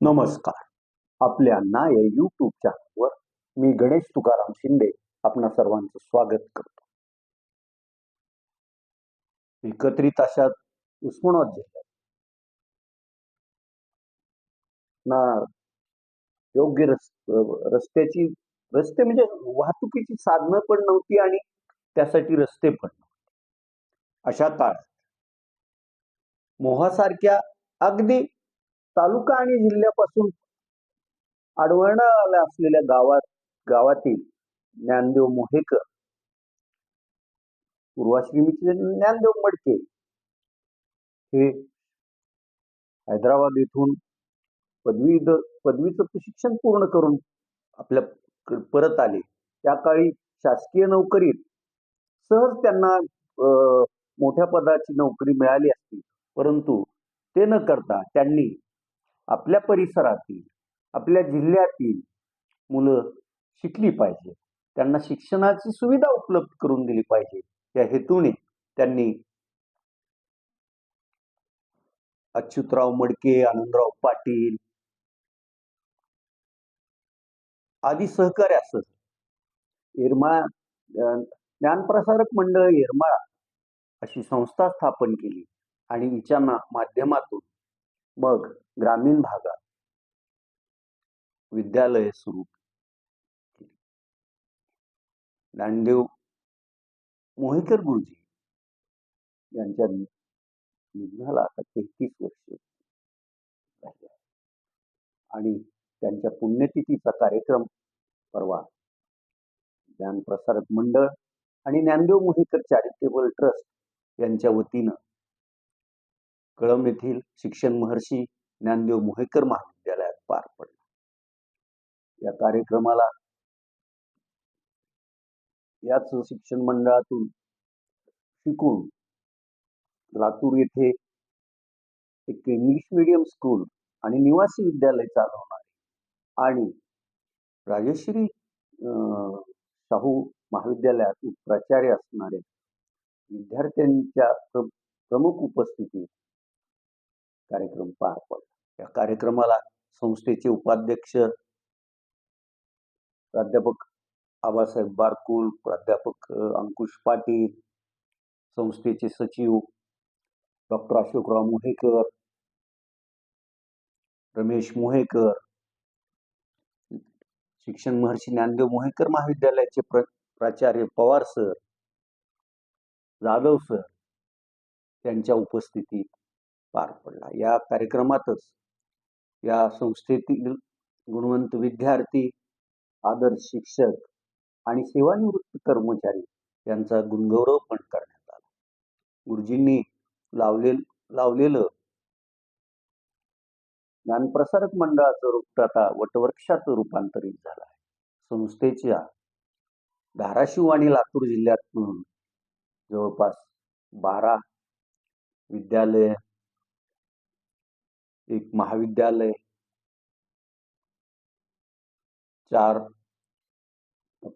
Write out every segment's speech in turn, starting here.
नमस्कार. आपल्या ना या यूट्यूब चॅनलवर मी गणेश तुकाराम शिंदे आपणा सर्वांचं स्वागत करतो. एकत्रित अशा उस्मानाबाद जिल्ह्यात. ना योग्य रस रस्त्याची रस्ते म्हणजे वाहतुकीची साधनं पण नव्हती आणि त्यासाठी रस्ते पण नव्हते. अशा काळात मोहासारख्या अगदी तालुका आणि जिल्ह्यापासून आडवळणाला असलेल्या गावात गावातील ज्ञानदेव मोहेकर पूर्वाश्रमीचे ज्ञानदेव मडके हे हैदराबाद येथून पदवी पदवीचं शिक्षण पूर्ण करून आपल्या परत आले. त्या काळी शासकीय नोकरीत सहज त्यांना मोठ्या पदाची नोकरी मिळाली असती. परंतु ते न करता त्यांनी आपल्या परिसरातील आपल्या जिल्ह्यातील मुलं शिकली पाहिजे. त्यांना शिक्षणाची सुविधा उपलब्ध करून दिली पाहिजे. या हेतूने त्यांनी अच्युतराव मडके आनंदराव पाटील आदी सहकार्यासह येरमाळा ज्ञानप्रसारक मंडळ येरमाळा अशी संस्था स्थापन केली आणि हिच्या माध्यमातून मग ग्रामीण भागात विद्यालय सुरू केली. ज्ञानदेव मोहेकर गुरुजी यांच्या निधनाला आता तेहतीस वर्ष आणि त्यांच्या पुण्यतिथीचा कार्यक्रम परवा ज्ञानप्रसारक मंडळ आणि ज्ञानदेव मोहेकर चॅरिटेबल ट्रस्ट यांच्या वतीनं कळंब येथील शिक्षण महर्षी ज्ञानदेव मोहेकर महाविद्यालयात पार पडला. या कार्यक्रमाला याच शिक्षण मंडळातून शिकून लातूर येथे एक इंग्लिश मीडियम स्कूल आणि निवासी विद्यालय चालवणारे आणि राजश्री अं, शाहू महाविद्यालयात प्राचार्य असणारे विद्यार्थ्यांच्या प्र- प्रमुख उपस्थितीत कार्यक्रम पार पडला. या कार्यक्रमाला संस्थेचे उपाध्यक्ष प्राध्यापक आबासाहेब बारकुल प्राध्यापक अंकुश पाटील संस्थेचे सचिव डॉक्टर अशोकराव मोहेकर रमेश मोहेकर शिक्षण महर्षी ज्ञानदेव मोहेकर महाविद्यालयाचे प्र प्राचार्य पवार सर जाधव सर त्यांच्या उपस्थितीत पार पडला. या कार्यक्रमातच या संस्थेतील गुणवंत विद्यार्थी आदर्श शिक्षक आणि सेवानिवृत्त कर्मचारी यांचा गुणगौरव पण करण्यात आला. गुरुजींनी लावले लावलेलं ज्ञानप्रसारक मंडळाचं रूप आता वटवृक्षाचं रूपांतरित झालं आहे. संस्थेच्या धाराशिव आणि लातूर जिल्ह्यात जवळपास बारा विद्यालय एक महाविद्यालय. चार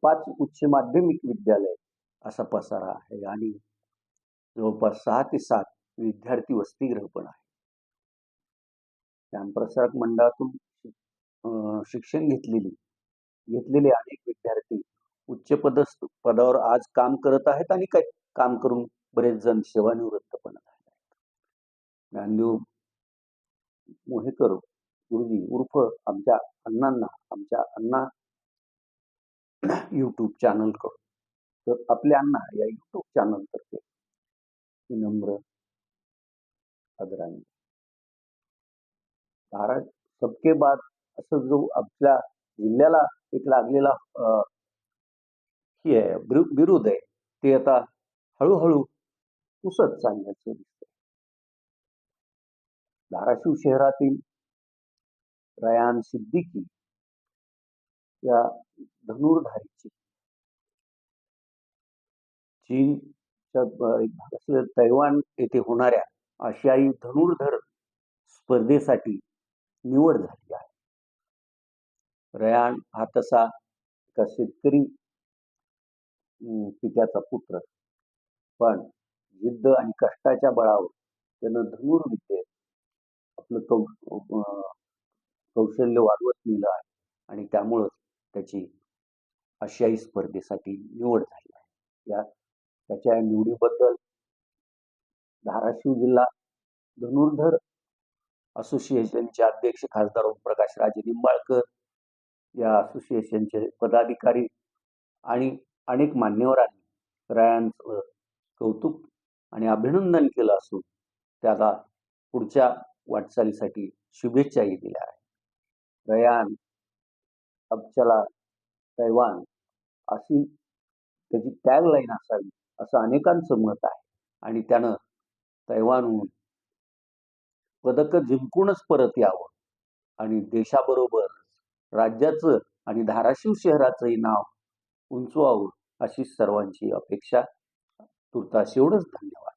पाच उच्च माध्यमिक विद्यालय असा पसारा आहे आणि जवळपास सहा ते सात विद्यार्थी वसतिगृह पण आहे. ज्ञानप्रसारक मंडळातून अं, शिक्षण घेतलेली घेतलेले अनेक विद्यार्थी उच्च पदस्थ पदावर आज काम करत आहेत आणि काही काम करून बरेच जण सेवानिवृत्त पण आहेत. ज्ञानदेव मोहेकर गुरुजी उर्फ आमच्या अण्णांना आमच्या अण्णा युट्यूब चॅनल करून तर आपल्या अण्णा या युट्यूब चॅनल तर्फे. विनम्र आदरांजली. धारा सबके बाद असं जो आपल्या जिल्ह्याला एक लागलेला अं, आहे आहे ते आता हळूहळू पुसत चालण्याचं धाराशिव शहरातील रयान सिद्दीकी या धनुर्धारीची. चीनच्या एक भाग असलेल्या तैवान येथे होणाऱ्या आशियाई धनुर्धर स्पर्धेसाठी निवड झाली आहे. रयान हा तसा एका शेतकरी पित्याचा पुत्र. पण जिद्द आणि कष्टाच्या बळावर त्यानं धनुर्विद्येत आपलं कौ कौशल्य वाढवत नेलं आहे. आणि त्यामुळंच त्याची आशियाई स्पर्धेसाठी निवड झाली आहे. या त्याच्या निवडीबद्दल धाराशिव जिल्हा धनुर्धर असोसिएशनचे अध्यक्ष खासदार ओमप्रकाश राजे निंबाळकर या असोसिएशनचे पदाधिकारी आणि अनेक मान्यवरांनी रयांचं कौतुक आणि अभिनंदन केलं असून त्याला पुढच्या वाटचालीसाठी शुभेच्छाही दिल्या आहेत. रयान अबचला तैवान अशी त्याची टॅगलाईन असावी असं अनेकांचं मत आहे. आणि त्यानं तैवानहून पदक जिंकूनच परत यावं. आणि देशाबरोबर राज्याचं आणि धाराशिव शहराचंही नाव उंचवावं अशी सर्वांची अपेक्षा. तुर्तास एवढंच धन्यवाद.